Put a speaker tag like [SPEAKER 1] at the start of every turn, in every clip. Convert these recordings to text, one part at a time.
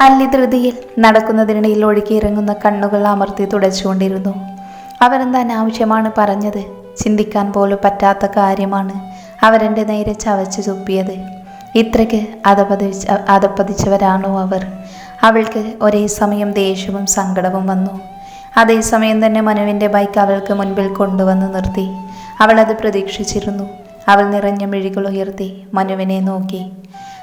[SPEAKER 1] അല്ലി ധൃതിയിൽ നടക്കുന്നതിനിടയിൽ ഒഴുകിയിറങ്ങുന്ന കണ്ണുകൾ അമർത്തി തുടച്ചുകൊണ്ടിരുന്നു. അവരെന്താ അനാവശ്യമാണ് പറഞ്ഞത്? ചിന്തിക്കാൻ പോലും പറ്റാത്ത കാര്യമാണ് അവരെന്റെ നേരെ ചവച്ചു തുപ്പിയത് ഇത്രയ്ക്ക് അതപതിച്ച അതപ്പതിച്ചവരാണോ അവർ? അവൾക്ക് ഒരേ സമയം ദേഷ്യവും സങ്കടവും വന്നു. അതേസമയം തന്നെ മനുവിന്റെ ബൈക്ക് അവൾക്ക് മുൻപിൽ കൊണ്ടുവന്ന് നിർത്തി. അവളത് പ്രതീക്ഷിച്ചിരുന്നു. അവൾ നിറഞ്ഞ മിഴികൾ ഉയർത്തി മനുവിനെ നോക്കി.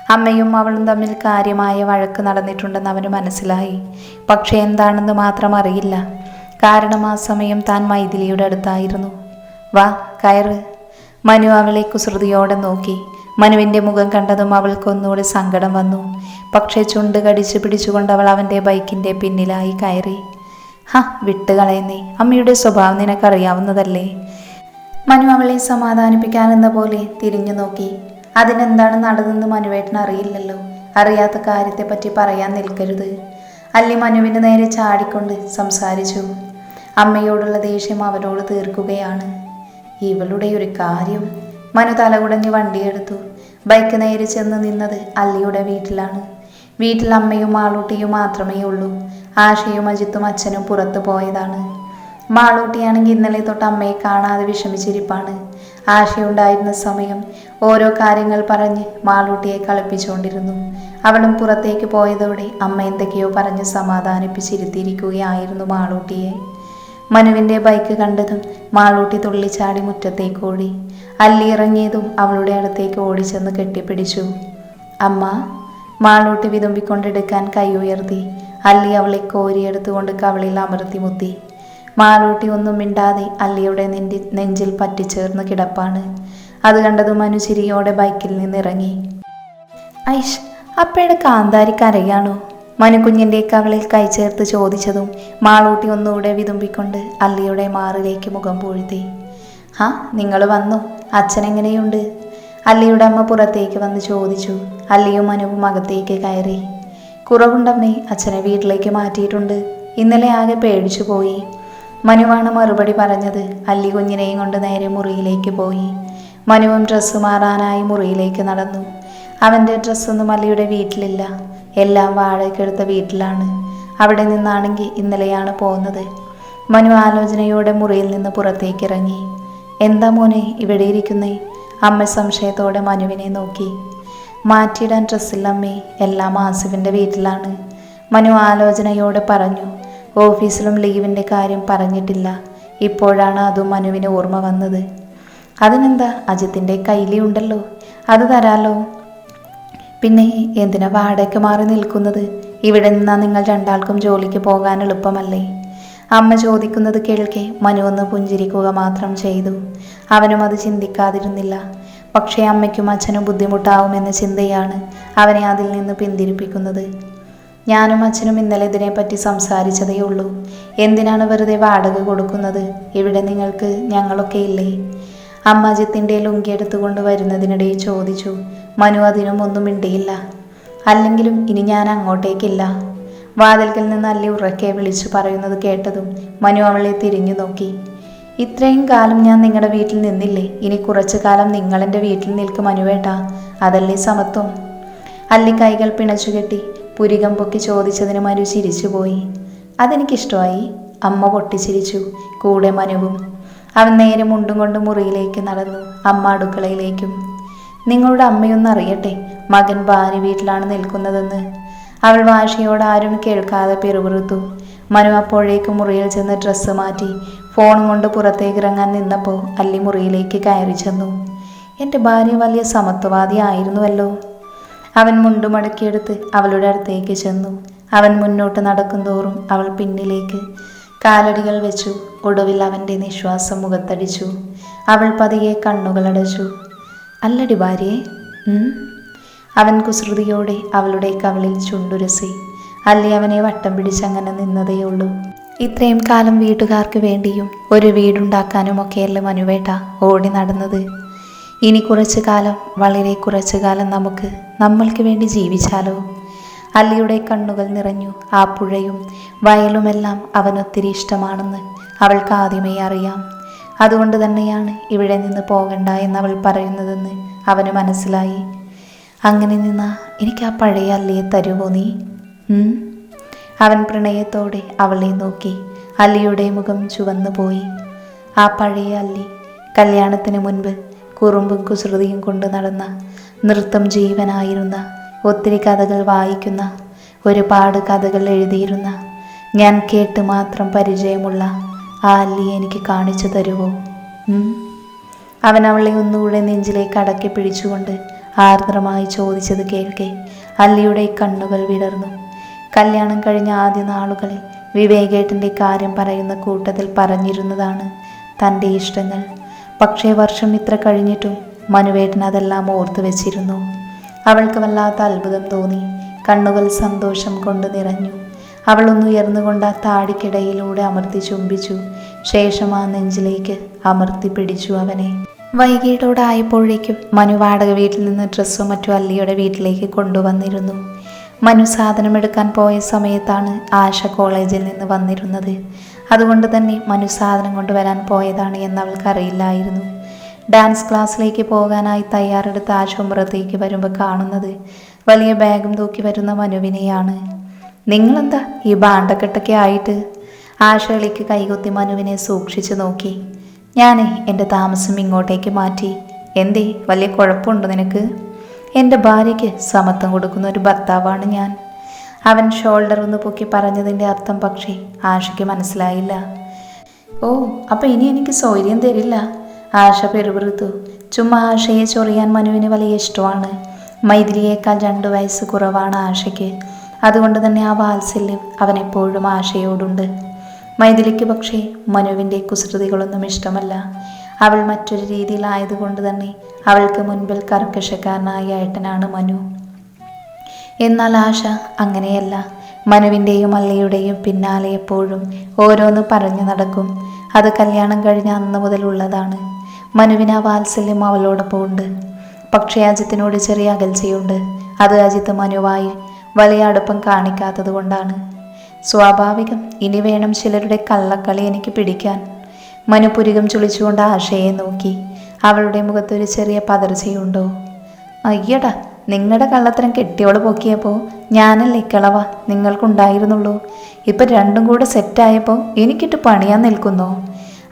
[SPEAKER 1] അമ്മയും അവളും തമ്മിൽ കാര്യമായ വഴക്ക് നടന്നിട്ടുണ്ടെന്ന് അവന് മനസ്സിലായി. പക്ഷേ എന്താണെന്ന് മാത്രം അറിയില്ല. കാരണം ആ സമയം താൻ മൈഥിലിയുടെ അടുത്തായിരുന്നു. വാ കയറ്. മനു അവളെ കുസൃതിയോടെ നോക്കി. മനുവിന്റെ മുഖം കണ്ടതും അവൾക്കൊന്നുകൂടി സങ്കടം വന്നു. പക്ഷേ ചുണ്ട് കടിച്ചു പിടിച്ചുകൊണ്ട് അവൾ അവന്റെ ബൈക്കിന്റെ പിന്നിലായി കയറി. ഹ വിട്ടുകളയുന്നേ. അമ്മയുടെ സ്വഭാവം നിനക്കറിയാവുന്നതല്ലേ. മനു അവളെ സമാധാനിപ്പിക്കാനെന്ന പോലെ തിരിഞ്ഞു നോക്കി. അതിനെന്താണ് നടന്നെന്ന് മനുവേട്ടൻ അറിയില്ലല്ലോ. അറിയാത്ത കാര്യത്തെപ്പറ്റി പറയാൻ നിൽക്കരുത്. അല്ലി മനുവിന് നേരെ ചാടിക്കൊണ്ട് സംസാരിച്ചു. അമ്മയോടുള്ള ദേഷ്യം അവരോട് തീർക്കുകയാണ്. ഇവളുടെ ഒരു കാര്യം. മനു തലകുടഞ്ഞ് വണ്ടിയെടുത്തു. ബൈക്ക് നേരെ ചെന്ന് നിന്നത് അല്ലിയുടെ വീട്ടിലാണ്. വീട്ടിൽ അമ്മയും മാളൂട്ടിയും മാത്രമേ ഉള്ളൂ. ആശയും അജിത്തും അച്ഛനും പുറത്തു പോയതാണ്. മാളൂട്ടിയാണെങ്കിൽ ഇന്നലെ തൊട്ട് അമ്മയെ കാണാതെ വിഷമിച്ചിരിപ്പാണ്. ആശയുണ്ടായിരുന്ന സമയം ഓരോ കാര്യങ്ങൾ പറഞ്ഞ് മാളൂട്ടിയെ കളിപ്പിച്ചുകൊണ്ടിരുന്നു. അവളും പുറത്തേക്ക് പോയതോടെ അമ്മ എന്തൊക്കെയോ പറഞ്ഞ് സമാധാനിപ്പിച്ചിരുത്തിയിരിക്കുകയായിരുന്നു മാളൂട്ടിയെ. മനുവിന്റെ ബൈക്ക് കണ്ടതും മാളൂട്ടി തുള്ളിച്ചാടി മുറ്റത്തേക്ക് ഓടി. അല്ലിറങ്ങിയതും അവളുടെ അടുത്തേക്ക് ഓടിച്ചെന്ന് കെട്ടിപ്പിടിച്ചു. അമ്മ മാളൂട്ടി വിതുമ്പിക്കൊണ്ടെടുക്കാൻ കൈ ഉയർത്തി. അല്ലി അവളെ കോരിയെടുത്തുകൊണ്ട് കവളിൽ അമർത്തി മുത്തി. മാളൂട്ടി ഒന്നും മിണ്ടാതെ അല്ലിയുടെ നെഞ്ചി നെഞ്ചിൽ പറ്റിച്ചേർന്ന് കിടപ്പാണ്. അത് കണ്ടതും മനു ചിരിയോടെ ബൈക്കിൽ നിന്നിറങ്ങി. ഐഷ് അപ്പയുടെ കാന്താരി കരയാണോ? മനുകുഞ്ഞിന്റെ കവളിൽ കൈ ചേർത്ത് ചോദിച്ചതും മാളൂട്ടി ഒന്നുകൂടെ വിതുമ്പിക്കൊണ്ട് അല്ലിയുടെ മാറിലേക്ക് മുഖം പൂഴ്ത്തി. ആ നിങ്ങൾ വന്നു? അച്ഛൻ എങ്ങനെയുണ്ട്? അല്ലിയുടെ അമ്മ പുറത്തേക്ക് വന്ന് ചോദിച്ചു. അല്ലിയും മനുവും അകത്തേക്ക് കയറി. കുറവുണ്ടമ്മേ അച്ഛനെ വീട്ടിലേക്ക് മാറ്റിയിട്ടുണ്ട്. ഇന്നലെ ആകെ പേടിച്ചു പോയി മനുവാണ് മറുപടി പറഞ്ഞത്. അല്ലി കുഞ്ഞിനെയും കൊണ്ട് നേരെ മുറിയിലേക്ക് പോയി. മനുവും ഡ്രസ്സ് മാറാനായി മുറിയിലേക്ക് നടന്നു. അവന്റെ ഡ്രസ്സൊന്നും അല്ലിയുടെ വീട്ടിലില്ല. എല്ലാം വാടകയ്ക്കെടുത്ത വീട്ടിലാണ്. അവിടെ നിന്നാണെങ്കിൽ ഇന്നലെയാണ് പോകുന്നത് മനു ആലോചനയോടെ മുറിയിൽ നിന്ന് പുറത്തേക്ക് ഇറങ്ങി എന്താ മോനെ ഇവിടെ ഇരിക്കുന്നേ? അമ്മ സംശയത്തോടെ മനുവിനെ നോക്കി. മാറ്റിയിടാൻ ഡ്രസ്സില്ല അമ്മേ. എല്ലാം ആസിഫിന്റെ വീട്ടിലാണ്. മനു ആലോചനയോടെ പറഞ്ഞു. ഓഫീസിലും ലീവിന്റെ കാര്യം പറഞ്ഞിട്ടില്ല. ഇപ്പോഴാണ് അതും മനുവിന് ഓർമ്മ വന്നത്. അതിനെന്താ? അജിത്തിന്റെ കയ്യിലേ ഉണ്ടല്ലോ. അത് തരാലോ? പിന്നെ എന്തിനാ വാടകയ്ക്ക് മാറി നിൽക്കുന്നത്? ഇവിടെ നിന്നാ നിങ്ങൾ രണ്ടാൾക്കും ജോലിക്ക് പോകാൻ എളുപ്പമല്ലേ? അമ്മ ചോദിക്കുന്നത് കേൾക്കെ മനു ഒന്ന് പുഞ്ചിരിക്കുക മാത്രം ചെയ്തു. അവനും അത് ചിന്തിക്കാതിരുന്നില്ല. പക്ഷേ അമ്മയ്ക്കും അച്ഛനും ബുദ്ധിമുട്ടാവുമെന്ന ചിന്തയാണ് അവനെ അതിൽ നിന്ന് പിന്തിരിപ്പിക്കുന്നത്. ഞാനും അച്ഛനും ഇന്നലെ ഇതിനെപ്പറ്റി സംസാരിച്ചതേ ഉള്ളൂ. എന്തിനാണ് വെറുതെ വാടക കൊടുക്കുന്നത്? ഇവിടെ നിങ്ങൾക്ക് ഞങ്ങളൊക്കെ ഇല്ലേ? അമ്മാജിത്തിന്റെ ലുങ്കി എടുത്തുകൊണ്ട് വരുന്നതിനിടെ ചോദിച്ചു. മനു അതിനും ഒന്നും മിണ്ടിയില്ല. അല്ലെങ്കിലും ഇനി ഞാൻ അങ്ങോട്ടേക്കില്ല. വാതിൽക്കൽ നിന്ന് അല്ലി ഉറക്കെ വിളിച്ചു പറയുന്നത് കേട്ടതും മനു അവളെ തിരിഞ്ഞു നോക്കി. ഇത്രയും കാലം ഞാൻ നിങ്ങളുടെ വീട്ടിൽ നിന്നില്ലേ? ഇനി കുറച്ചു കാലം നിങ്ങളെന്റെ വീട്ടിൽ നിൽക്കും മനുവേട്ട അതല്ലേ സമത്വം? അല്ലി കൈകൾ പിണച്ചുകെട്ടി പുരികം പൊക്കി ചോദിച്ചതിന് മനു ചിരിച്ചുപോയി. അതെനിക്കിഷ്ടമായി. അമ്മ പൊട്ടിച്ചിരിച്ചു. കൂടെ മനുവും. അവൻ നേരെ മുണ്ടും കൊണ്ട് മുറിയിലേക്ക് നടന്നു. അമ്മ അടുക്കളയിലേക്കും. നിങ്ങളുടെ അമ്മയൊന്ന് അറിയട്ടെ. മകൻ ഭാര്യ വീട്ടിലാണ് നിൽക്കുന്നതെന്ന്. അവൾ വാശിയോട് ആരും കേൾക്കാതെ പിറുപിറുത്തു. മനു അപ്പോഴേക്ക് മുറിയിൽ ചെന്ന് ഡ്രസ്സ് മാറ്റി ഫോണും കൊണ്ട് പുറത്തേക്ക് ഇറങ്ങാൻ നിന്നപ്പോൾ അല്ലി മുറിയിലേക്ക് കയറി ചെന്നു. എന്റെ ഭാര്യ വലിയ സമത്വവാദി ആയിരുന്നുവല്ലോ അവൻ മുണ്ടുമടക്കിയെടുത്ത് അവളുടെ അടുത്തേക്ക് ചെന്നു. അവൻ മുന്നോട്ട് നടക്കുന്തോറും അവൾ പിന്നിലേക്ക് കാലടികൾ വെച്ചു. ഒടുവിൽ അവന്റെ നിശ്വാസം മുഖത്തടിച്ചു. അവൾ പതിയെ കണ്ണുകളടച്ചു അല്ലടി ഭാര്യയെ അവൻ കുസൃതിയോടെ അവളുടെ കവളിൽ ചുണ്ടുരസി. അല്ലി അവനെ വട്ടം പിടിച്ചങ്ങനെ നിന്നതേയുള്ളൂ ഇത്രയും കാലം വീട്ടുകാർക്ക് വേണ്ടിയും ഒരു വീടുണ്ടാക്കാനും ഒക്കെയല്ലേ മനുവേട്ട ഓടി നടന്നത്. ഇനി കുറച്ചു കാലം വളരെ കുറച്ചു കാലം നമുക്ക് നമ്മൾക്ക് വേണ്ടി ജീവിച്ചാലോ? അല്ലിയുടെ കണ്ണുകൾ നിറഞ്ഞു ആ പുഴയും വയലുമെല്ലാം അവനൊത്തിരി ഇഷ്ടമാണെന്ന് അവൾക്ക് ആദ്യമേ അറിയാം. അതുകൊണ്ട് തന്നെയാണ് ഇവിടെ നിന്ന് പോകണ്ട എന്ന് അവൾ പറയുന്നതെന്ന് അവന് മനസ്സിലായി. അങ്ങനെ നിന്നാ എനിക്ക് ആ പഴയ അല്ലിയെ തരുമോ നീ? അവൻ പ്രണയത്തോടെ അവളെ നോക്കി അല്ലിയുടെ മുഖം ചുവന്നു പോയി ആ പഴയ അല്ലി കല്യാണത്തിന് മുൻപ് കുറുമ്പും കുസൃതിയും കൊണ്ട് നടന്ന നൃത്തം ജീവനായിരുന്ന ഒത്തിരി കഥകൾ വായിക്കുന്ന ഒരുപാട് കഥകൾ എഴുതിയിരുന്ന ഞാൻ കേട്ട് മാത്രം പരിചയമുള്ള ആ അല്ലി എനിക്ക് കാണിച്ചു തരുമോ അവൻ അവളെ ഒന്നുകൂടെ നെഞ്ചിലേക്ക് അടക്കി പിടിച്ചുകൊണ്ട് ആർദ്രമായി ചോദിച്ചത് കേൾക്കെ. അല്ലിയുടെ കണ്ണുകൾ വിടർന്നു. കല്യാണം കഴിഞ്ഞ ആദ്യ നാളുകളിൽ വിവേകേട്ടന്റെ കാര്യം പറയുന്ന കൂട്ടത്തിൽ പറഞ്ഞിരുന്നതാണ് തന്റെ ഇഷ്ടങ്ങൾ. പക്ഷേ വർഷം ഇത്ര കഴിഞ്ഞിട്ടും മനുവേട്ടൻ അതെല്ലാം ഓർത്തു വെച്ചിരുന്നു. അവൾക്ക് വല്ലാത്ത അത്ഭുതം തോന്നി. കണ്ണുകൾ സന്തോഷം കൊണ്ട് നിറഞ്ഞു. അവൾ ഒന്ന് ഉയർന്നുകൊണ്ട് ആ താടിക്കിടയിലൂടെ അമർത്തി ചുംബിച്ചു. ശേഷം ആ നെഞ്ചിലേക്ക് അമർത്തി പിടിച്ചു അവനെ. വൈകിട്ടോടായപ്പോഴേക്കും മനു വാടക വീട്ടിൽ നിന്ന് ഡ്രസ്സും മറ്റും അല്ലിയുടെ വീട്ടിലേക്ക് കൊണ്ടുവന്നിരുന്നു. മനു സാധനമെടുക്കാൻ പോയ സമയത്താണ് ആശ കോളേജിൽ നിന്ന് വന്നിരുന്നത്. അതുകൊണ്ട് തന്നെ മനുസാധനം കൊണ്ടുവരാൻ പോയതാണ് എന്ന് അവൾക്കറിയില്ലായിരുന്നു ഡാൻസ് ക്ലാസ്സിലേക്ക് പോകാനായി തയ്യാറെടുത്ത് ആ ചുമറത്തേക്ക് വരുമ്പോൾ കാണുന്നത് വലിയ ബാഗും തൂക്കി വരുന്ന മനുവിനെയാണ്. നിങ്ങളെന്താ ഈ ബാണ്ടക്കെട്ടൊക്കെ ആയിട്ട്? ആശകളിക്ക് കൈകൊത്തി മനുവിനെ സൂക്ഷിച്ചു നോക്കി. ഞാൻ എന്റെ താമസം ഇങ്ങോട്ടേക്ക് മാറ്റി. എന്തേ വലിയ കുഴപ്പമുണ്ടോ നിനക്ക്? എന്റെ ഭാര്യയ്ക്ക് സമത്വം കൊടുക്കുന്ന ഒരു ഭർത്താവാണ് ഞാൻ. അവൻ ഷോൾഡർ ഒന്ന് പൊക്കി പറഞ്ഞതിന്റെ അർത്ഥം പക്ഷേ ആശയ്ക്ക് മനസ്സിലായില്ല. ഓ അപ്പം ഇനി എനിക്ക് സൗകര്യം തരില്ല. ആശ പെരുപിറുത്തു. ചുമ്മാ ആശയെ ചൊറിയാൻ മനുവിന് വലിയ ഇഷ്ടമാണ്. മൈഥിലിയേക്കാൾ രണ്ട് വയസ്സ് കുറവാണ് ആശയ്ക്ക്. അതുകൊണ്ട് തന്നെ ആ വാത്സല്യം അവനെപ്പോഴും ആശയോടുണ്ട്. മൈഥിലിക്ക് പക്ഷേ മനുവിന്റെ കുസൃതികളൊന്നും ഇഷ്ടമല്ല. അവൾ മറ്റൊരു രീതിയിലായതുകൊണ്ട് തന്നെ അവൾക്ക് മുൻപിൽ കർക്കശക്കാരനായ ഏട്ടനാണ് മനു. എന്നാൽ ആശ അങ്ങനെയല്ല. മനുവിന്റെയും അല്ലയുടെയും പിന്നാലെ എപ്പോഴും ഓരോന്ന് പറഞ്ഞു നടക്കും. അത് കല്യാണം കഴിഞ്ഞ അന്ന് മുതലുള്ളതാണ് മനുവിന് ആ വാത്സല്യം അവളോടൊപ്പം ഉണ്ട്. പക്ഷേ അജിത്തിനോട് ചെറിയ അകൽച്ചയുണ്ട്. അത് അജിത്ത് മനുവായി വലിയ അടുപ്പം കാണിക്കാത്തത് കൊണ്ടാണ്. സ്വാഭാവികം ഇനി വേണം ചിലരുടെ കള്ളക്കളി എനിക്ക് പിടിക്കാൻ. മനു പുരികം ചുളിച്ചുകൊണ്ട് ആശയെ നോക്കി. അവളുടെ മുഖത്തൊരു ചെറിയ പതർച്ചയുണ്ടോ? അയ്യടാ നിങ്ങളുടെ കള്ളത്തരം കെട്ടിയോൾ പൊക്കിയപ്പോൾ ഞാനല്ലേ കിളവ നിങ്ങൾക്കുണ്ടായിരുന്നുള്ളൂ. ഇപ്പം രണ്ടും കൂടെ സെറ്റായപ്പോൾ എനിക്കിട്ട് പണിയാൻ നിൽക്കുന്നോ.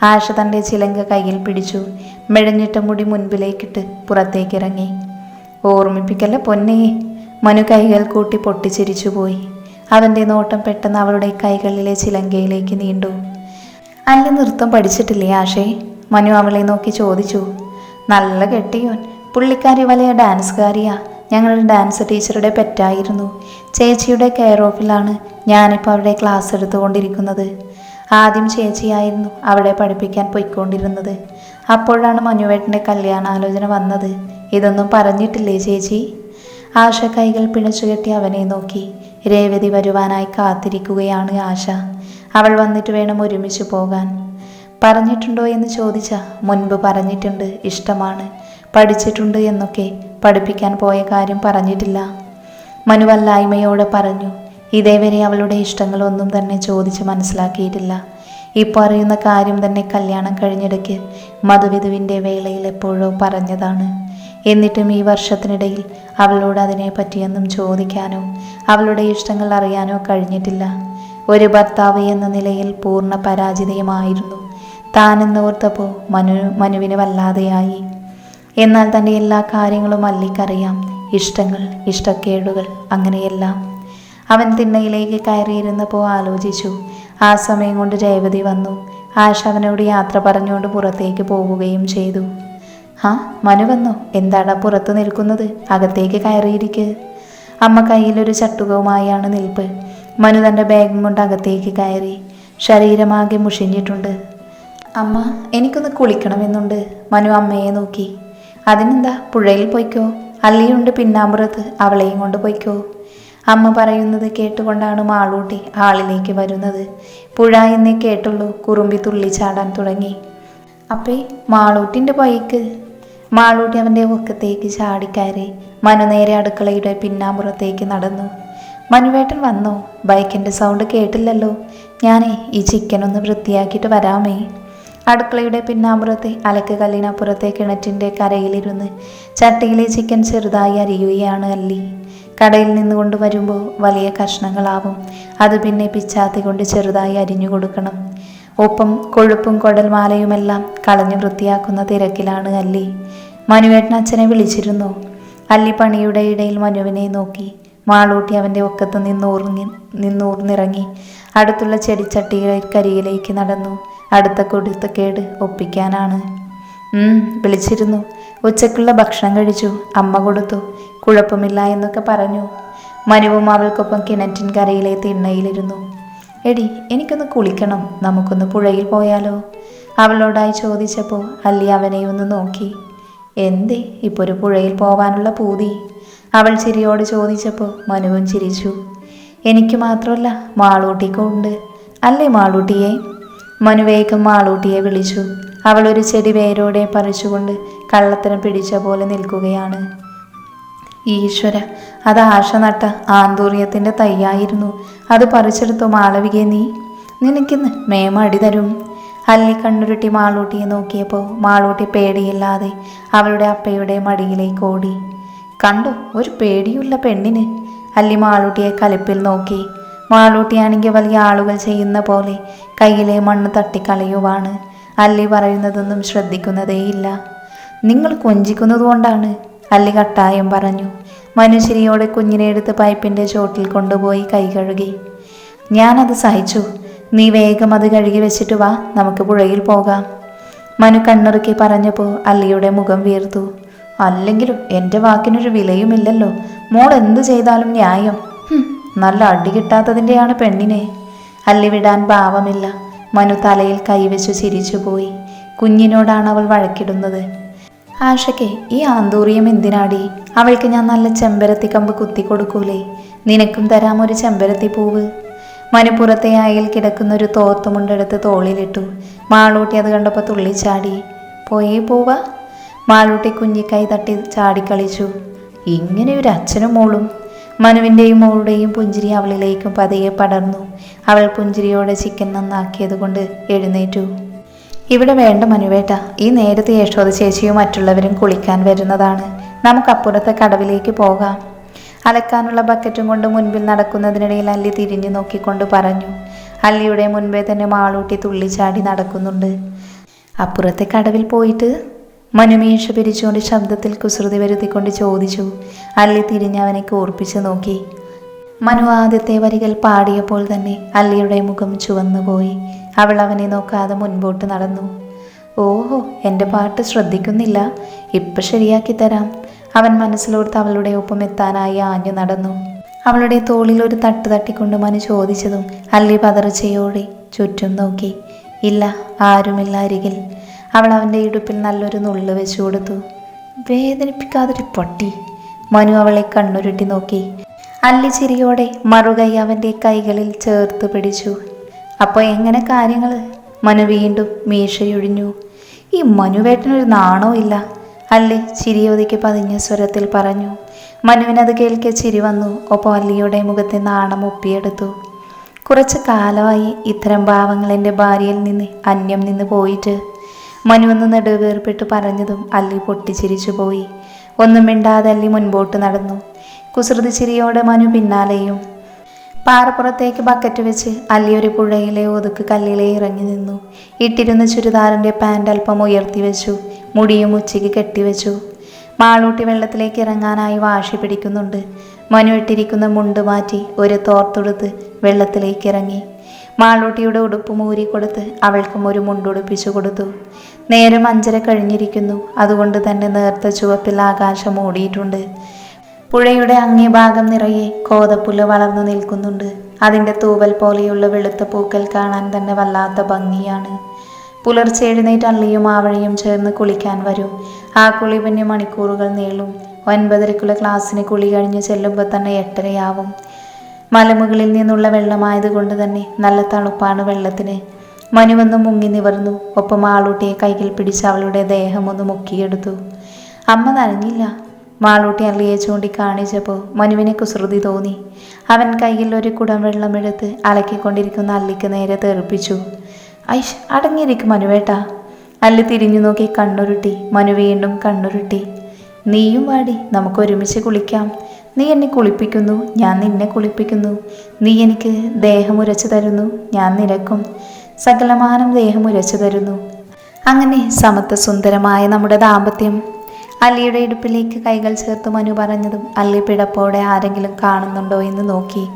[SPEAKER 1] ആഷ തന്റെ ചിലങ്ക കയ്യിൽ പിടിച്ചു. മെഴഞ്ഞിട്ട മുടി മുൻപിലേക്കിട്ട് പുറത്തേക്കിറങ്ങി. ഓർമ്മിപ്പിക്കല്ല പൊന്നേ? മനു കൈകൾ കൂട്ടി പൊട്ടിച്ചിരിച്ചു പോയി. അവന്റെ നോട്ടം പെട്ടെന്ന് അവളുടെ കൈകളിലെ ചിലങ്കയിലേക്ക് നീണ്ടു. അല്ല നൃത്തം പഠിച്ചിട്ടില്ലേ ആഷേ മനു അവളെ നോക്കി ചോദിച്ചു. നല്ല കെട്ടിയോൻ. പുള്ളിക്കാരി വലിയ ഡാൻസുകാരിയാ. ഞങ്ങളുടെ ഡാൻസ് ടീച്ചറുടെ പെറ്റായിരുന്നു. ചേച്ചിയുടെ കെയർ ഓഫിലാണ് ഞാനിപ്പോൾ അവിടെ ക്ലാസ് എടുത്തുകൊണ്ടിരിക്കുന്നത്. ആദ്യം ചേച്ചിയായിരുന്നു അവിടെ പഠിപ്പിക്കാൻ പോയിക്കൊണ്ടിരുന്നത്. അപ്പോഴാണ് മനുവേട്ടന്റെ കല്യാണാലോചന വന്നത്. ഇതൊന്നും പറഞ്ഞിട്ടില്ലേ ചേച്ചി? ആശ കൈകൾ പിണച്ചുകെട്ടി അവനെ നോക്കി. രേവതി വരുവാനായി കാത്തിരിക്കുകയാണ് ആശ. അവൾ വന്നിട്ട് വേണം ഒരുമിച്ച് പോകാൻ. പറഞ്ഞിട്ടുണ്ടോ എന്ന് ചോദിച്ച. മുൻപ് പറഞ്ഞിട്ടുണ്ട്. ഇഷ്ടമാണ്. പഠിച്ചിട്ടുണ്ട് എന്നൊക്കെ പഠിപ്പിക്കാൻ പോയ കാര്യം പറഞ്ഞിട്ടില്ല. മനുവല്ലായ്മയോടെ പറഞ്ഞു ഇതേവരെ അവളുടെ ഇഷ്ടങ്ങളൊന്നും തന്നെ ചോദിച്ച് മനസ്സിലാക്കിയിട്ടില്ല. ഇപ്പോൾ അറിയുന്ന കാര്യം തന്നെ കല്യാണം കഴിഞ്ഞിടയ്ക്ക് മധുവിധുവിന്റെ വേളയിൽ എപ്പോഴോ പറഞ്ഞതാണ്. എന്നിട്ടും ഈ വർഷത്തിനിടയിൽ അവളോട് അതിനെ പറ്റിയൊന്നും ചോദിക്കാനോ അവളുടെ ഇഷ്ടങ്ങൾ അറിയാനോ കഴിഞ്ഞിട്ടില്ല. ഒരു ഭർത്താവ് എന്ന നിലയിൽ പൂർണ പരാജിതയുമായിരുന്നു. താനെന്നോർത്തപ്പോൾ മനു മനുവിന് വല്ലാതെയായി. എന്നാൽ തന്റെ എല്ലാ കാര്യങ്ങളും അല്ലിക്കറിയാം ഇഷ്ടങ്ങൾ ഇഷ്ടക്കേടുകൾ അങ്ങനെയെല്ലാം. അവൻ തിണ്ണയിലേക്ക് കയറിയിരുന്നപ്പോൾ ആലോചിച്ചു. ആ സമയം കൊണ്ട് രേവതി വന്നു. ആശ അവനോട് യാത്ര പറഞ്ഞുകൊണ്ട് പുറത്തേക്ക് പോവുകയും ചെയ്തു. ആ മനു വന്നോ? എന്താടാ പുറത്ത് നിൽക്കുന്നത്? അകത്തേക്ക് കയറിയിരിക്ക്. അമ്മ കയ്യിലൊരു ചട്ടുകവുമായാണ് നിൽപ്പ്. മനു തന്റെ ബാഗും കൊണ്ട് അകത്തേക്ക് കയറി. ശരീരമാകെ മുഷിഞ്ഞിട്ടുണ്ട്. അമ്മ എനിക്കൊന്ന് കുളിക്കണമെന്നുണ്ട്. മനു അമ്മയെ നോക്കി. അതിനെന്താ? പുഴയിൽ പോയിക്കോ. അല്ലിയുണ്ട് പിന്നാമ്പുറത്ത്. അവളെയും കൊണ്ട് പോയിക്കോ. അമ്മ പറയുന്നത് കേട്ടുകൊണ്ടാണ് മാളൂട്ടി ആളിലേക്ക് വരുന്നത്. പുഴ എന്നേ കേട്ടുള്ളൂ. കുറുമ്പി തുള്ളി ചാടാൻ തുടങ്ങി. അപ്പേ മാളൂട്ടിന്റെ പൈക്ക്. മാളൂട്ടി അവന്റെ ഒക്കത്തേക്ക് ചാടിക്കയറി മനു നേരെ അടുക്കളയുടെ പിന്നാമ്പുറത്തേക്ക് നടന്നു. മനുവേട്ടൻ വന്നോ? ബൈക്കിന്റെ സൗണ്ട് കേട്ടില്ലല്ലോ. ഞാനേ ഈ ചിക്കൻ ഒന്ന് വൃത്തിയാക്കിയിട്ട് വരാമേ. അടുക്കളയുടെ പിന്നാമ്പുറത്തെ അലക്ക് കല്ലിനപ്പുറത്തെ കിണറ്റിന്റെ കരയിലിരുന്ന് ചട്ടിയിലെ ചിക്കൻ ചെറുതായി അരിയുകയാണ് അല്ലി. കടയിൽ നിന്ന് കൊണ്ടുവരുമ്പോൾ വലിയ കഷ്ണങ്ങളാവും. അത് പിന്നെ പിച്ചാത്തി കൊണ്ട് ചെറുതായി അരിഞ്ഞു കൊടുക്കണം. ഒപ്പം കൊഴുപ്പും കൊടൽമാലയുമെല്ലാം കളഞ്ഞു വൃത്തിയാക്കുന്ന തിരക്കിലാണ് അല്ലി. മനുവേട്ടൻ അച്ഛനെ വിളിച്ചിരുന്നു. അല്ലി പണിയുടെ ഇടയിൽ മനുവിനെ നോക്കി. മാളൂട്ടി അവന്റെ ഒക്കത്ത് നിന്നൂർങ്ങി നിന്നൂർന്നിറങ്ങി അടുത്തുള്ള ചെടിച്ചട്ടികളിൽ നടന്നു. അടുത്ത കൊടുത്തക്കേട് ഒപ്പിക്കാനാണ്. വിളിച്ചിരുന്നു. ഉച്ചക്കുള്ള ഭക്ഷണം കഴിച്ചു. അമ്മ കൊടുത്തു. കുഴപ്പമില്ല എന്നൊക്കെ പറഞ്ഞു. മനുവും അവൾക്കൊപ്പം കിണറ്റിൻ കരയിലെ തിണ്ണയിലിരുന്നു. എടി എനിക്കൊന്ന് കുളിക്കണം. നമുക്കൊന്ന് പുഴയിൽ പോയാലോ? അവളോടായി ചോദിച്ചപ്പോൾ അല്ലി അവനെ ഒന്ന് നോക്കി. എന്തേ ഇപ്പോൾ ഒരു പുഴയിൽ പോവാനുള്ള പൂതി? അവൾ ചിരിയോട് ചോദിച്ചപ്പോൾ മനുവും ചിരിച്ചു. എനിക്ക് മാത്രമല്ല മാളൂട്ടിക്കും ഉണ്ട്. അല്ലേ മാളൂട്ടിയെ? മനു വേഗം മാളൂട്ടിയെ വിളിച്ചു. അവൾ ഒരു ചെടി വേരോടെ പറിച്ചുകൊണ്ട് കള്ളത്തരം പിടിച്ച പോലെ നിൽക്കുകയാണ്. ഈശ്വര അത് ആശ നട്ട ആന്തൂര്യത്തിന്റെ തയ്യായിരുന്നു അത് പറിച്ചെടുത്തു മാളവികയെ നീ നിനക്കിന്ന് മേമ അടി തരും. അല്ലി കണ്ണുരുട്ടി മാളൂട്ടിയെ നോക്കിയപ്പോൾ മാളൂട്ടി പേടിയില്ലാതെ അവളുടെ അപ്പയുടെ മടിയിലേക്ക് ഓടി. കണ്ടോ ഒരു പേടിയുള്ള പെണ്ണിന്. അല്ലി മാളൂട്ടിയെ കലിപ്പിൽ നോക്കി. മാളൂട്ടിയാണെങ്കിൽ വലിയ ആളുകൾ ചെയ്യുന്ന പോലെ കയ്യിലെ മണ്ണ് തട്ടിക്കളയുവാണ്. അല്ലി പറയുന്നതൊന്നും ശ്രദ്ധിക്കുന്നതേയില്ല. നിങ്ങൾ കൊഞ്ചിക്കുന്നതുകൊണ്ടാണ് അല്ലി കട്ടായം പറഞ്ഞു. മനുഷ്യരിയോടെ കുഞ്ഞിനെ എടുത്ത് പൈപ്പിന്റെ ചോട്ടിൽ കൊണ്ടുപോയി കൈ കഴുകി. ഞാനത് സഹിച്ചു. നീ വേഗം അത് കഴുകി വെച്ചിട്ട് വാ നമുക്ക് പുഴയിൽ പോകാം. മനു കണ്ണുറുക്കി പറഞ്ഞപ്പോൾ അല്ലിയുടെ മുഖം വീർത്തു. അല്ലെങ്കിലും എന്റെ വാക്കിനൊരു വിലയുമില്ലല്ലോ. മോൾ എന്തു ചെയ്താലും ന്യായം. നല്ല അടി കിട്ടാത്തതിന്റെയാണ് പെണ്ണിനെ. അല്ലിവിടാൻ ഭാവമില്ല മനു തലയിൽ കൈവച്ചു ചിരിച്ചുപോയി കുഞ്ഞിനോടാണ് അവൾ വഴക്കിടുന്നത്. ആഷയ്ക്ക് ഈ ആന്തൂറിയം എന്തിനാടി? അവൾക്ക് ഞാൻ നല്ല ചെമ്പരത്തി കമ്പ് കുത്തി കൊടുക്കൂലേ? നിനക്കും തരാം ഒരു ചെമ്പരത്തി പൂവ്. മനുപ്പുറത്തെ അയൽ കിടക്കുന്ന ഒരു തോർത്തുമുണ്ടെടുത്ത് തോളിലിട്ടു. മാളൂട്ടി അത് കണ്ടപ്പോൾ തുള്ളിച്ചാടി. പോയേ പോവാ. മാളൂട്ടി കുഞ്ഞിക്കൈ തട്ടി ചാടിക്കളിച്ചു. ഇങ്ങനെ ഒരു അച്ഛനും മോളും മനുവിന്റെയും മോളുടെയും പുഞ്ചിരി അവളിലേക്ക് പതിയെ പടർന്നു. അവൾ പുഞ്ചിരിയോടെ ചിക്കൻ നന്നാക്കിയതുകൊണ്ട് എഴുന്നേറ്റു. ഇവിടെ വേണ്ട മനുവേട്ട ഈ നേരത്തെ യശോദ ചേച്ചിയും മറ്റുള്ളവരും കുളിക്കാൻ വരുന്നതാണ്. നമുക്കപ്പുറത്തെ കടവിലേക്ക് പോകാം. അലക്കാനുള്ള ബക്കറ്റും കൊണ്ട് മുൻപിൽ നടക്കുന്നതിനിടയിൽ അല്ലി തിരിഞ്ഞു നോക്കിക്കൊണ്ട് പറഞ്ഞു. അല്ലിയുടെ മുൻപേ തന്നെ മാളൂട്ടി തുള്ളിച്ചാടി നടക്കുന്നുണ്ട്. അപ്പുറത്തെ കടവിൽ പോയിട്ട് മനുമീഷ പിരിച്ചുകൊണ്ട് ശബ്ദത്തിൽ കുസൃതി വരുത്തിക്കൊണ്ട് ചോദിച്ചു അല്ലി തിരിഞ്ഞ് അവനെ കൂർപ്പിച്ചു നോക്കി. മനു ആദ്യത്തെ വരികൾ പാടിയപ്പോൾ തന്നെ അല്ലിയുടെ മുഖം ചുവന്നുപോയി. അവൾ അവനെ നോക്കാതെ മുൻപോട്ട് നടന്നു. ഓഹോ എന്റെ പാട്ട് ശ്രദ്ധിക്കുന്നില്ല. ഇപ്പം ശരിയാക്കി തരാം. അവൻ മനസ്സിലോർത്ത് അവളുടെ ഒപ്പം എത്താനായി ആഞ്ഞു നടന്നു. അവളുടെ തോളിൽ ഒരു തട്ട് തട്ടിക്കൊണ്ട് മനു ചോദിച്ചതും അല്ലി പതർച്ചയോടെ ചുറ്റും നോക്കി. ഇല്ല ആരുമില്ല അരികിൽ. അവൾ അവന്റെ ഇടുപ്പിൽ നല്ലൊരു നുള്ളു വെച്ചു കൊടുത്തു. വേദനിപ്പിക്കാതൊരു പൊട്ടി. മനു അവളെ കണ്ണുരുട്ടി നോക്കി. അല്ലി ചിരിയോടെ മറുകൈ അവന്റെ കൈകളിൽ ചേർത്ത് പിടിച്ചു. അപ്പോൾ എങ്ങനെ കാര്യങ്ങൾ മനു വീണ്ടും മീശയൊഴിഞ്ഞു. ഈ മനുവേട്ടനൊരു നാണോ ഇല്ല അല്ലി ചിരിയൊതുക്കി പതിഞ്ഞ സ്വരത്തിൽ പറഞ്ഞു. മനുവിനത് കേൾക്കെ ചിരി വന്നു. ഒപ്പം അല്ലിയുടെ മുഖത്തെ നാണം ഒപ്പിയെടുത്തു. കുറച്ച് കാലമായി ഇത്തരം ഭാവങ്ങൾ എന്റെ ഭാര്യയിൽ നിന്ന് അന്യം നിന്ന് പോയിട്ട് മനുവെന്ന് നെടുവേർപ്പെട്ട് പറഞ്ഞതും അല്ലി പൊട്ടിച്ചിരിച്ചു പോയി. ഒന്നും മിണ്ടാതെ അല്ലി മുൻപോട്ട് നടന്നു. കുസൃതി ചിരിയോടെ മനു പിന്നാലെയും പാറപ്പുറത്തേക്ക് ബക്കറ്റ് വെച്ച് അല്ലി ഒരു പുഴയിലെ ഒതുക്ക് കല്ലിലെ ഇറങ്ങി നിന്നു. ഇട്ടിരുന്ന ചുരിദാറിന്റെ പാന്റ് അല്പം ഉയർത്തി വെച്ചു. മുടിയും ഉച്ചയ്ക്ക് കെട്ടിവെച്ചു. മാളൂട്ടി വെള്ളത്തിലേക്ക് ഇറങ്ങാനായി വാശി പിടിക്കുന്നുണ്ട്. മനു ഇട്ടിരിക്കുന്ന മുണ്ട് മാറ്റി ഒരു തോർത്തെടുത്ത് വെള്ളത്തിലേക്ക് ഇറങ്ങി. മാളൂട്ടിയുടെ ഉടുപ്പ് മൂരി കൊടുത്ത് അവൾക്കും ഒരു മുണ്ടുടുപ്പിച്ചു കൊടുത്തു. നേരം അഞ്ചര കഴിഞ്ഞിരിക്കുന്നു. അതുകൊണ്ട് തന്നെ നേർത്ത ചുവപ്പിൽ ആകാശം മൂടിയിട്ടുണ്ട്. പുഴയുടെ അങ്ങേ ഭാഗം നിറയെ കോതപ്പുല്ല് വളർന്നു നിൽക്കുന്നുണ്ട്. അതിന്റെ തൂവൽ പോലെയുള്ള വെളുത്ത പൂക്കൾ കാണാൻ തന്നെ വല്ലാത്ത ഭംഗിയാണ്. പുലർച്ചെ എഴുന്നേറ്റ് അള്ളിയും ആവഴിയും ചേർന്ന് കുളിക്കാൻ വരും. ആ കുളി പിന്നെ മണിക്കൂറുകൾ നീളും. ഒൻപതരക്കുള്ള ക്ലാസ്സിന് കുളി കഴിഞ്ഞ് ചെല്ലുമ്പോൾ തന്നെ എട്ടരയാവും. മലമുകളിൽ നിന്നുള്ള വെള്ളമായതുകൊണ്ട് തന്നെ നല്ല തണുപ്പാണ് വെള്ളത്തിന്. മനുവൊന്ന് മുങ്ങി നിവർന്നു. ഒപ്പം ആളൂട്ടിയെ കൈകൾ പിടിച്ച് അവളുടെ ദേഹം ഒന്ന് മുക്കിയെടുത്തു. അമ്മ നനഞ്ഞില്ല. മാളൂട്ടി അള്ളിയെ ചൂണ്ടി കാണിച്ചപ്പോൾ മനുവിനെ കുസൃതി തോന്നി. അവൻ കയ്യിൽ ഒരു കുടം വെള്ളമെടുത്ത് അലക്കിക്കൊണ്ടിരിക്കുന്ന അള്ളിക്ക് നേരെ തെറിപ്പിച്ചു. ഐഷ് അടങ്ങിയിരിക്കും മനുവേട്ട. അല്ലി തിരിഞ്ഞു നോക്കി കണ്ണുരുട്ടി. മനു വീണ്ടും കണ്ണുരുട്ടി. നീയും വാടി നമുക്ക് ഒരുമിച്ച് കുളിക്കാം. നീ എന്നെ കുളിപ്പിക്കുന്നു. ഞാൻ നിന്നെ കുളിപ്പിക്കുന്നു. നീ എനിക്ക് ദേഹം ഉരച്ചു തരുന്നു. ഞാൻ നിനക്കും സകലമാനം ദേഹം ഉരച്ചു തരുന്നു. അങ്ങനെ സമത്വ സുന്ദരമായ നമ്മുടെ ദാമ്പത്യം അല്ലിയുടെ ഇടുപ്പിലേക്ക് കൈകൾ ചേർത്ത് മനു പറഞ്ഞതും അല്ലി പിടപ്പോടെ ആരെങ്കിലും കാണുന്നുണ്ടോ എന്ന് നോക്കി.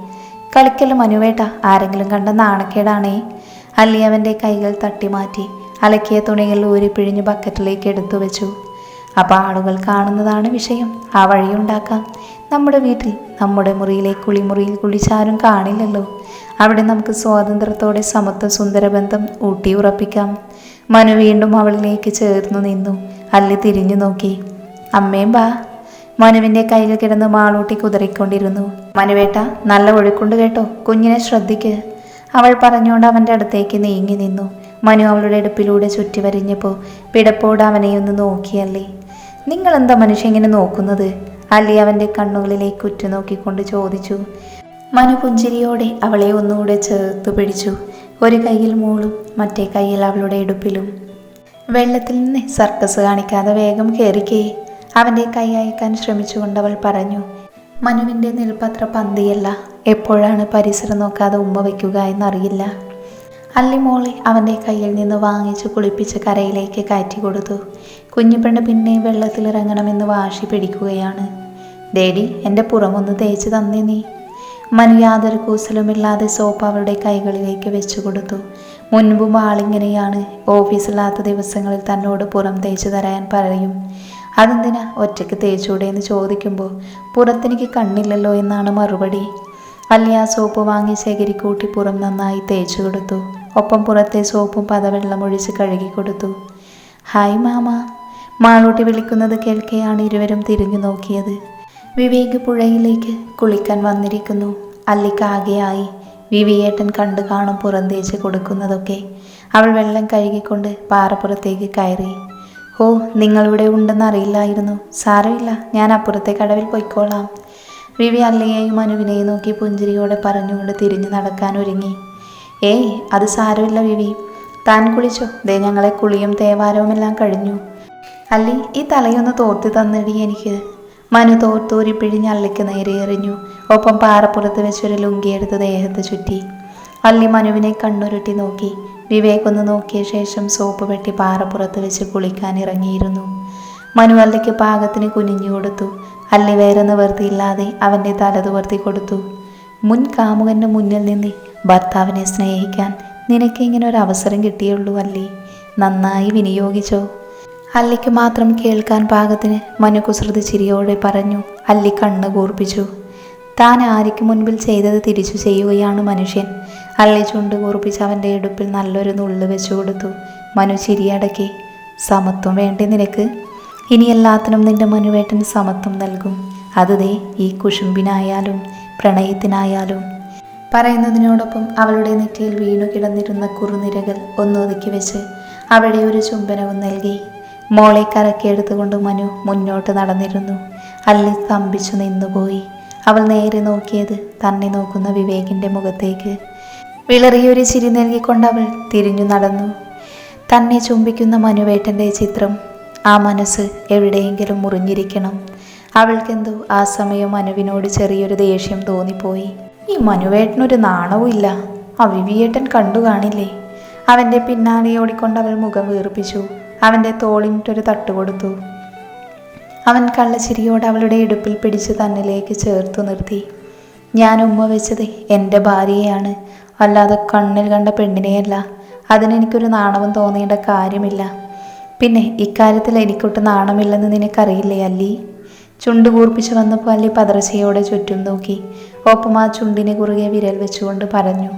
[SPEAKER 1] കളിക്കൽ മനുവേട്ട ആരെങ്കിലും കണ്ട നാണക്കേടാണേ? അല്ലി അവന്റെ കൈകൾ തട്ടി മാറ്റി അലക്കിയ തുണികൾ ഊരി പിഴിഞ്ഞ് ബക്കറ്റിലേക്ക് എടുത്തു വെച്ചു അപ്പോൾ ആളുകൾ കാണുന്നതാണ് വിഷയം. ആ വഴി വഴിയുണ്ടാക്കാം നമ്മുടെ വീട്ടിൽ നമ്മുടെ മുറിയിലെ കുളിമുറിയിൽ കുളിച്ചാരും കാണില്ലല്ലോ. അവിടെ നമുക്ക് സ്വാതന്ത്ര്യത്തോടെ സമത്വ സുന്ദരബന്ധം ഊട്ടി ഉറപ്പിക്കാം. മനു വീണ്ടും അവളിലേക്ക് ചേർന്നു നിന്നു. അല്ലി തിരിഞ്ഞു നോക്കി. അമ്മയും ബാ. മനുവിന്റെ കയ്യിൽ കിടന്ന് മാളൂട്ടി കുതിറിക്കൊണ്ടിരുന്നു. മനുവേട്ട നല്ല ഒഴുക്കുണ്ട് കേട്ടോ. കുഞ്ഞിനെ ശ്രദ്ധിക്ക്. അവൾ പറഞ്ഞുകൊണ്ട് അവന്റെ അടുത്തേക്ക് നീങ്ങി നിന്നു. മനു അവളുടെ അടുപ്പിലൂടെ ചുറ്റി വരിഞ്ഞപ്പോൾ പിടപ്പോട് അവനെയൊന്ന് നോക്കിയല്ലേ. നിങ്ങളെന്താ മനുഷ്യ ഇങ്ങനെ നോക്കുന്നത്? അല്ലി അവന്റെ കണ്ണുകളിലേക്ക് ഉറ്റുനോക്കിക്കൊണ്ട് ചോദിച്ചു. മനു പുഞ്ചിരിയോടെ അവളെ ഒന്നുകൂടെ ചേർത്ത് പിടിച്ചു. ഒരു കയ്യിൽ മൂളും മറ്റേ കയ്യിൽ അവളുടെ ഇടുപ്പിലും. വെള്ളത്തിൽ നിന്ന് സർക്കസ് കാണിക്കാതെ വേഗം കയറിക്കേ അവന്റെ കൈ അയക്കാൻ അവൾ പറഞ്ഞു മനുവിന്റെ നിൽപ്പത്ര പന്തിയല്ല. എപ്പോഴാണ് പരിസരം നോക്കാതെ ഉമ്മ വയ്ക്കുക എന്നറിയില്ല. അല്ലിമോളെ അവന്റെ കയ്യിൽ നിന്ന് വാങ്ങിച്ച് കുളിപ്പിച്ച് കരയിലേക്ക് കയറ്റി കൊടുത്തു. കുഞ്ഞിപ്പെണ്ണ് പിന്നെ വെള്ളത്തിലിറങ്ങണമെന്ന് വാശി പിടിക്കുകയാണ്. ഡേഡി എന്റെ പുറമൊന്ന് തേച്ച് തന്നേ നീ. മനു യാതൊരു കൂസലുമില്ലാതെ സോപ്പ് അവരുടെ കൈകളിലേക്ക് വെച്ചു കൊടുത്തു. മുൻപും ആളിങ്ങനെയാണ് ഓഫീസില്ലാത്ത ദിവസങ്ങളിൽ തന്നോട് പുറം തേച്ച് തരാൻ പറയും. അതെന്തിനാ ഒറ്റയ്ക്ക് തേച്ചൂടെ എന്ന് ചോദിക്കുമ്പോൾ പുറത്തെനിക്ക് കണ്ണില്ലല്ലോ എന്നാണ് മറുപടി. അല്ലിയാ സോപ്പ് വാങ്ങി ശേഖരിക്കൂട്ടി പുറം നന്നായി തേച്ചു കൊടുത്തു. ഒപ്പം പുറത്തെ സോപ്പും പതവെള്ളം ഒഴിച്ച് കഴുകി കൊടുത്തു. Hi mama. മാളൂട്ടി വിളിക്കുന്നത് കേൾക്കെയാണ് ഇരുവരും തിരിഞ്ഞു നോക്കിയത്. വിവേക് പുഴയിലേക്ക് കുളിക്കാൻ വന്നിരിക്കുന്നു. അല്ലിക്കാകെയായി വിവിയേട്ടൻ കണ്ടു കാണും പുറന്തേച്ച് കൊടുക്കുന്നതൊക്കെ. അവൾ വെള്ളം കഴുകിക്കൊണ്ട് പാറപ്പുറത്തേക്ക് കയറി. ഓ നിങ്ങളിവിടെ ഉണ്ടെന്ന് അറിയില്ലായിരുന്നു. സാരമില്ല ഞാൻ അപ്പുറത്തെ കടവിൽ പൊയ്ക്കോളാം. വിവി അല്ലയെയും അനുവിനെയും നോക്കി പുഞ്ചിരിയോടെ പറഞ്ഞുകൊണ്ട് തിരിഞ്ഞു നടക്കാൻ ഒരുങ്ങി. ഏയ് അത് സാരമില്ല വിവി. താൻ കുളിച്ചോ? ദേ ഞങ്ങളെ കുളിയും തേവാരവും എല്ലാം കഴിഞ്ഞു. അല്ലി ഈ തലയൊന്ന് തോർത്തി തന്നിടി എനിക്ക്. മനു തോർത്തൂരി പിഴിഞ്ഞ് അള്ളിക്ക് നേരെ എറിഞ്ഞു. ഒപ്പം പാറപ്പുറത്ത് വെച്ചൊരു ലുങ്കിയെടുത്ത് ദേഹത്ത് ചുറ്റി. അല്ലി മനുവിനെ കണ്ണുരുട്ടി നോക്കി. വിവേക് ഒന്ന് നോക്കിയ ശേഷം സോപ്പ് വെട്ടി പാറപ്പുറത്ത് വെച്ച് കുളിക്കാൻ ഇറങ്ങിയിരുന്നു. മനു അല്ലിക്ക് പാകത്തിന് കുനിഞ്ഞു കൊടുത്തു. അല്ലി വേറെ നിവർത്തിയില്ലാതെ അവന്റെ തല തുവർത്തി കൊടുത്തു. മുൻ കാമുകന്റെ മുന്നിൽ നിന്ന് ഭർത്താവിനെ സ്നേഹിക്കാൻ നിനക്ക് ഇങ്ങനെ ഒരു അവസരം കിട്ടിയുള്ളൂ അല്ലേ? നന്നായി വിനിയോഗിച്ചോ. അല്ലിക്ക് മാത്രം കേൾക്കാൻ പാകത്തിന് മനു കുസൃതി ചിരിയോടെ പറഞ്ഞു. അല്ലി കണ്ണ് കൂർപ്പിച്ചു. താൻ ആര്യയ്ക്ക് മുൻപിൽ ചെയ്തത് തിരിച്ചു ചെയ്യുകയാണ് മനുഷ്യൻ. അള്ളി ചുണ്ട് കൂർപ്പിച്ച് അവന്റെ ഇടുപ്പിൽ നല്ലൊരു നുള്ളു വെച്ചു കൊടുത്തു. മനു ചിരിയടക്കി. സമത്വം വേണ്ടേ നിനക്ക്? ഇനി എല്ലാത്തിനും നിന്റെ മനുവേട്ടൻ സമത്വം നൽകും. അത് ദേ ഈ കുശുമ്പിനായാലും പ്രണയത്തിനായാലും പറയുന്നതിനോടൊപ്പം അവളുടെ നെറ്റിയിൽ വീണു കിടന്നിരുന്ന കുറുനിരകൾ ഒന്നൊതുക്കി വെച്ച് അവിടെ ഒരു ചുംബനവും നൽകി. മോളെ കറക്കിയെടുത്തുകൊണ്ട് മനു മുന്നോട്ട് നടന്നിരുന്നു. അല്ലി സ്തംഭിച്ചു നിന്നുപോയി. അവൾ നേരെ നോക്കിയത് തന്നെ നോക്കുന്ന വിവേകിന്റെ മുഖത്തേക്ക്. വിളറിയൊരു ചിരി നൽകിക്കൊണ്ട് അവൾ തിരിഞ്ഞു നടന്നു. തന്നെ ചുംബിക്കുന്ന മനുവേട്ടന്റെ ചിത്രം ആ മനസ്സ് എവിടെയെങ്കിലും മുറിഞ്ഞിരിക്കണം. അവൾക്കെന്തോ ആ സമയം മനുവിനോട് ചെറിയൊരു ദേഷ്യം തോന്നിപ്പോയി. ഈ മനുവേട്ടനൊരു നാണവും ഇല്ല. ആ കണ്ടു കാണില്ലേ? അവന്റെ പിന്നാലെ ഓടിക്കൊണ്ട് അവൾ മുഖം വീർപ്പിച്ചു. അവന്റെ തോളിനിട്ടൊരു തട്ടുകൊടുത്തു അവൻ കള്ളച്ചിരിയോട് അവളുടെ ഇടുപ്പിൽ പിടിച്ച് തന്നിലേക്ക് ചേർത്തു നിർത്തി. ഞാൻ ഉമ്മ വെച്ചത് എന്റെ ഭാര്യയാണ് അല്ലാതെ കണ്ണിൽ കണ്ട പെണ്ണിനെയല്ല. അതിനെനിക്കൊരു നാണവും തോന്നേണ്ട കാര്യമില്ല. പിന്നെ ഇക്കാര്യത്തിൽ എനിക്കൊട്ട് നാണമില്ലെന്ന് നിനക്കറിയില്ലേ അല്ലി? ചുണ്ട് കൂർപ്പിച്ച് വന്ന പല്ലി പതർച്ചയോടെ ചുറ്റും നോക്കി. ഒപ്പം ആ ചുണ്ടിനെ കുറുകെ വിരൽ വെച്ചുകൊണ്ട് പറഞ്ഞു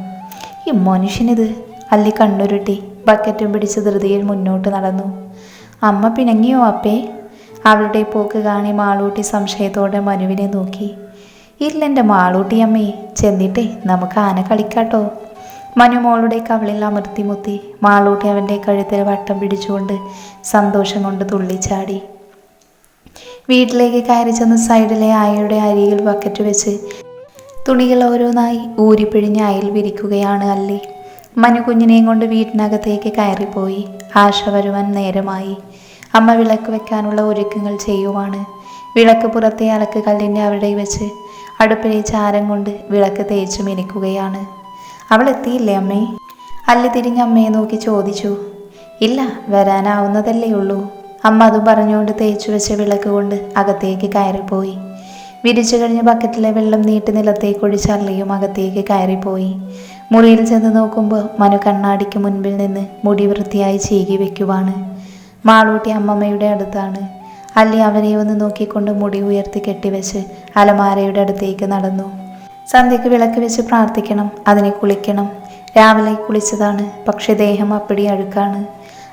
[SPEAKER 1] ഈ മനുഷ്യനിത്? അല്ലി കണ്ണുരുട്ടി ബക്കറ്റും പിടിച്ച് ധൃതിയിൽ മുന്നോട്ട് നടന്നു. അമ്മ പിണങ്ങിയോ അപ്പേ? അവളുടെ പോക്ക് കാണി മാളൂട്ടി സംശയത്തോടെ മനുവിനെ നോക്കി. ഇല്ലെന്റെ മാളൂട്ടി അമ്മേ ചെന്നിട്ടേ നമുക്ക് ആന കളിക്കാട്ടോ. മനു മോളുടെ കവളിൽ അമർത്തിമുത്തി മാളൂട്ടി അവന്റെ കഴുത്തിൽ വട്ടം പിടിച്ചുകൊണ്ട് സന്തോഷം കൊണ്ട് തുള്ളിച്ചാടി. വീട്ടിലേക്ക് കയറി ചെന്ന് സൈഡിലെ ആയയുടെ അരിയിൽ ബക്കറ്റ് വെച്ച് തുണികൾ ഓരോന്നായി ഊരിപ്പിഴിഞ്ഞ് അയൽ വിരിക്കുകയാണ് അല്ലി? മനു കുഞ്ഞിനെയും കൊണ്ട് വീട്ടിനകത്തേക്ക് കയറിപ്പോയി. ആശ വരുവാൻ നേരമായി. അമ്മ വിളക്ക് വെക്കാനുള്ള ഒരുക്കങ്ങൾ ചെയ്യുവാണ്. വിളക്ക് പുറത്തെ അലക്ക് കല്ലിന്റെ അവിടെ വെച്ച് അടുപ്പിലെ ചാരം കൊണ്ട് വിളക്ക് തേച്ചു മിനിക്കുകയാണ്. അവൾ എത്തിയില്ലേ അമ്മേ? അല്ലി തിരിഞ്ഞ് അമ്മയെ നോക്കി ചോദിച്ചു. ഇല്ല വരാനാവുന്നതല്ലേ ഉള്ളൂ. അമ്മ അതും പറഞ്ഞുകൊണ്ട് തേച്ചു വെച്ച വിളക്ക് കൊണ്ട് അകത്തേക്ക് കയറിപ്പോയി. വിരിച്ചു കഴിഞ്ഞ ബക്കറ്റിലെ വെള്ളം നീട്ടി നിലത്തേക്ക് ഒഴിച്ച് അല്ലയും അകത്തേക്ക് കയറിപ്പോയി. മുറിയിൽ ചെന്ന് നോക്കുമ്പോൾ മനു കണ്ണാടിക്ക് മുൻപിൽ നിന്ന് മുടി വൃത്തിയായി ചീകി വെക്കുവാണ്. മാളൂട്ടി അമ്മമ്മയുടെ അടുത്താണ്. അല്ലി അവനെ ഒന്ന് നോക്കിക്കൊണ്ട് മുടി ഉയർത്തി കെട്ടിവെച്ച് അലമാരയുടെ അടുത്തേക്ക് നടന്നു. സന്ധ്യയ്ക്ക് വിളക്ക് വെച്ച് പ്രാർത്ഥിക്കണം അതിനെ കുളിക്കണം. രാവിലെ കുളിച്ചതാണ് പക്ഷെ ദേഹം അപ്പടി അഴുക്കാണ്.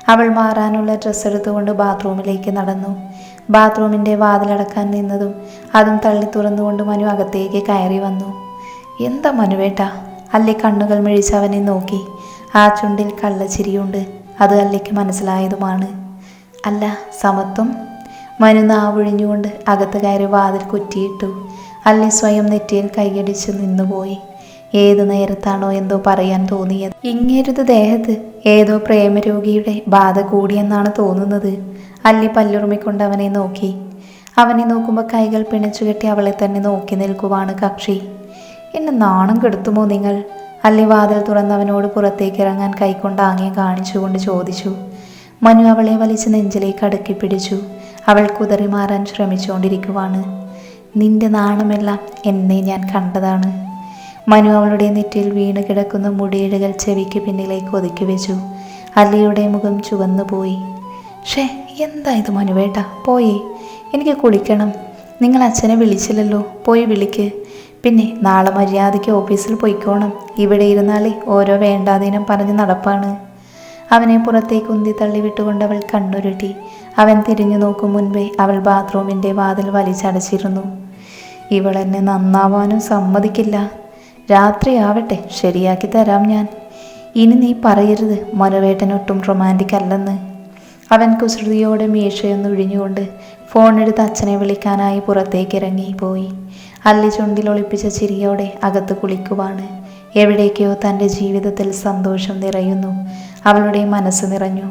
[SPEAKER 1] അവൾ മാറാനുള്ള ഡ്രസ്സ് എടുത്തുകൊണ്ട് ബാത്റൂമിലേക്ക് നടന്നു. ബാത്റൂമിന്റെ വാതിലടക്കാൻ നിന്നതും അതും തള്ളി തുറന്നുകൊണ്ട് മനു അകത്തേക്ക് കയറി വന്നു. എന്താ മനുവേട്ട? അല്ലെ കണ്ണുകൾ മിഴിച്ച് അവനെ നോക്കി? ആ ചുണ്ടിൽ കള്ളച്ചിരിയുണ്ട്. അത് അല്ലയ്ക്ക് മനസ്സിലായതുമാണ്. അല്ല സമത്വം? മനു നാവൊഴിഞ്ഞുകൊണ്ട് അകത്ത് കയറി വാതിൽ കുറ്റിയിട്ടു. അല്ലി സ്വയം നെറ്റിയിൽ കൈയടിച്ച് നിന്നുപോയി. ഏത് നേരത്താണോ എന്തോ പറയാൻ തോന്നിയത്. ഇങ്ങേരുത് ദേഹത്ത് ഏതോ പ്രേമരോഗിയുടെ ബാധ കൂടിയെന്നാണ് തോന്നുന്നത്. അല്ലി പല്ലുറുമിക്കൊണ്ട് അവനെ നോക്കി. അവനെ നോക്കുമ്പോൾ കൈകൾ പിണച്ചുകെട്ടി അവളെ തന്നെ നോക്കി നിൽക്കുവാണ് കക്ഷി. എന്നെ നാണം കെടുത്തുമോ നിങ്ങൾ? അല്ലി വാതിൽ തുറന്നവനോട് പുറത്തേക്ക് ഇറങ്ങാൻ കൈകൊണ്ട് കാണിച്ചുകൊണ്ട് ചോദിച്ചു. മനു അവളെ വലിച്ച് നെഞ്ചിലേക്ക് അടുക്കി പിടിച്ചു. അവൾ കുതറി മാറാൻ ശ്രമിച്ചുകൊണ്ടിരിക്കുവാണ്. നിന്റെ നാണമെല്ലാം എന്നെ ഞാൻ കണ്ടതാണ്. മനു അവളുടെ നെറ്റിയിൽ വീണ് കിടക്കുന്ന മുടിയിഴകൾ ചെവിക്ക് പിന്നിലേക്ക് ഒതുക്കി വെച്ചു. അല്ലിയുടെ മുഖം ചുവന്നു പോയി. ഷേ എന്താ ഇത് മനുവേട്ട പോയി. എനിക്ക് കുളിക്കണം. നിങ്ങൾ അച്ഛനെ വിളിച്ചില്ലല്ലോ. പോയി വിളിക്ക്. പിന്നെ നാളെ മര്യാദയ്ക്ക് ഓഫീസിൽ പോയിക്കോണം. ഇവിടെ ഇരുന്നാലേ ഓരോ വേണ്ടാതീനം പറഞ്ഞ് നടപ്പാണ്. അവനെ പുറത്തേക്ക് ഉന്തി തള്ളിവിട്ടുകൊണ്ട് അവൾ കണ്ണുരുട്ടി. അവൻ തിരിഞ്ഞു നോക്കും മുൻപേ അവൾ ബാത്റൂമിന്റെ വാതിൽ വലിച്ചടച്ചിരുന്നു. ഇവളെന്നെ നന്നാവാനും സമ്മതിക്കില്ല. രാത്രിയാവട്ടെ ശരിയാക്കി തരാം ഞാൻ. ഇനി നീ പറയരുത് മനോവേട്ടനൊട്ടും റൊമാന്റിക് അല്ലെന്ന്. അവൻ കുസൃതിയോടെ മീശയൊന്ന് ഒഴിഞ്ഞുകൊണ്ട് ഫോണെടുത്ത് അച്ഛനെ വിളിക്കാനായി പുറത്തേക്ക് ഇറങ്ങി പോയി. അല്ലി ചുണ്ടിൽ ഒളിപ്പിച്ച ചിരിയോടെ അകത്ത് കുളിക്കുവാണ്. എവിടേക്കോ തന്റെ ജീവിതത്തിൽ സന്തോഷം നിറയുന്നു. അവളുടെ മനസ്സ് നിറഞ്ഞു.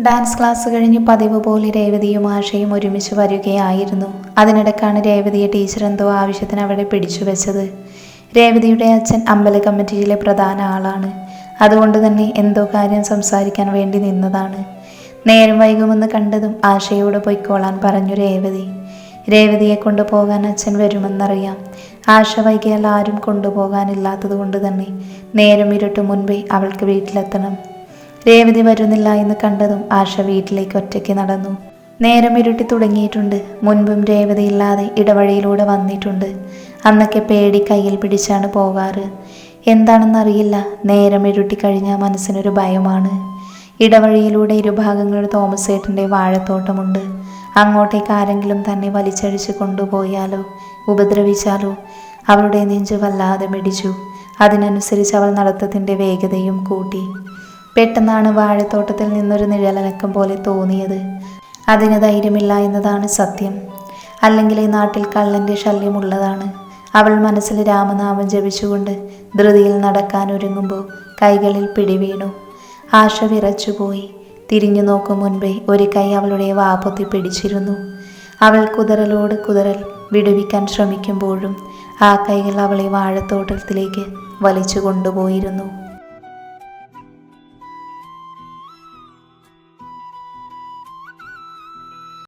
[SPEAKER 1] ഡാൻസ് ക്ലാസ് കഴിഞ്ഞ് പതിവ് പോലെ രേവതിയും ആശയും ഒരുമിച്ച് വരികയായിരുന്നു. അതിനിടക്കാണ് രേവതിയെ ടീച്ചർ എന്തോ ആവശ്യത്തിന് അവിടെ പിടിച്ചു വെച്ചത്. രേവതിയുടെ അച്ഛൻ അമ്പല കമ്മിറ്റിയിലെ പ്രധാന ആളാണ്. അതുകൊണ്ട് തന്നെ എന്തോ കാര്യം സംസാരിക്കാൻ വേണ്ടി നിന്നതാണ്. നേരം വൈകുമെന്ന് കണ്ടതും ആശയോട് പൊയ്ക്കോളാൻ പറഞ്ഞു രേവതി. രേവതിയെ കൊണ്ടുപോകാൻ അച്ഛൻ വരുമെന്നറിയാം. ആശ വൈകിയാൽ ആരും കൊണ്ടുപോകാനില്ലാത്തത് കൊണ്ട് തന്നെ നേരം ഇരുട്ട് മുൻപേ അവൾക്ക് വീട്ടിലെത്തണം. രേവതി വരുന്നില്ല എന്ന് കണ്ടതും ആശ വീട്ടിലേക്ക് ഒറ്റയ്ക്ക് നടന്നു. നേരം ഇരുട്ടി തുടങ്ങിയിട്ടുണ്ട്. മുൻപും രേവതി ഇല്ലാതെ ഇടവഴിയിലൂടെ വന്നിട്ടുണ്ട്. അന്നൊക്കെ പേടി കയ്യിൽ പിടിച്ചാണ് പോകാറ്. എന്താണെന്നറിയില്ല. നേരം ഇരുട്ടി കഴിഞ്ഞാൽ മനസ്സിനൊരു ഭയമാണ്. ഇടവഴിയിലൂടെ ഇരുഭാഗങ്ങളിൽ തോമസ് ഏട്ടന്റെ വാഴത്തോട്ടമുണ്ട്. അങ്ങോട്ടേക്ക് ആരെങ്കിലും തന്നെ വലിച്ചഴിച്ച് കൊണ്ടുപോയാലോ? ഉപദ്രവിച്ചാലോ? അവളുടെ നെഞ്ച് വല്ലാതെ മിടിച്ചു. അതിനനുസരിച്ച് അവൾ നടത്തത്തിന്റെ വേഗതയും കൂട്ടി. പെട്ടെന്നാണ് വാഴത്തോട്ടത്തിൽ നിന്നൊരു നിഴലനക്കം പോലെ തോന്നിയത്. അതിന് ധൈര്യമില്ല എന്നതാണ് സത്യം. അല്ലെങ്കിൽ ഈ നാട്ടിൽ കള്ളന്റെ ശല്യമുള്ളതാണ്. അവൾ മനസ്സിൽ രാമനാമം ജപിച്ചുകൊണ്ട് ധൃതിയിൽ നടക്കാൻ ഒരുങ്ങുമ്പോൾ കൈകളിൽ പിടിവീണു. ആശ വിറച്ചുപോയി തിരിഞ്ഞു നോക്കും മുൻപേ ഒരു കൈ അവളുടെ വാപ്പൊത്തി പിടിച്ചിരുന്നു. അവൾ കുതിരലോട് കുതിരൽ വിടുവിക്കാൻ ശ്രമിക്കുമ്പോഴും ആ കൈകൾ അവളെ വാഴത്തോട്ടത്തിലേക്ക് വലിച്ചു കൊണ്ടുപോയിരുന്നു.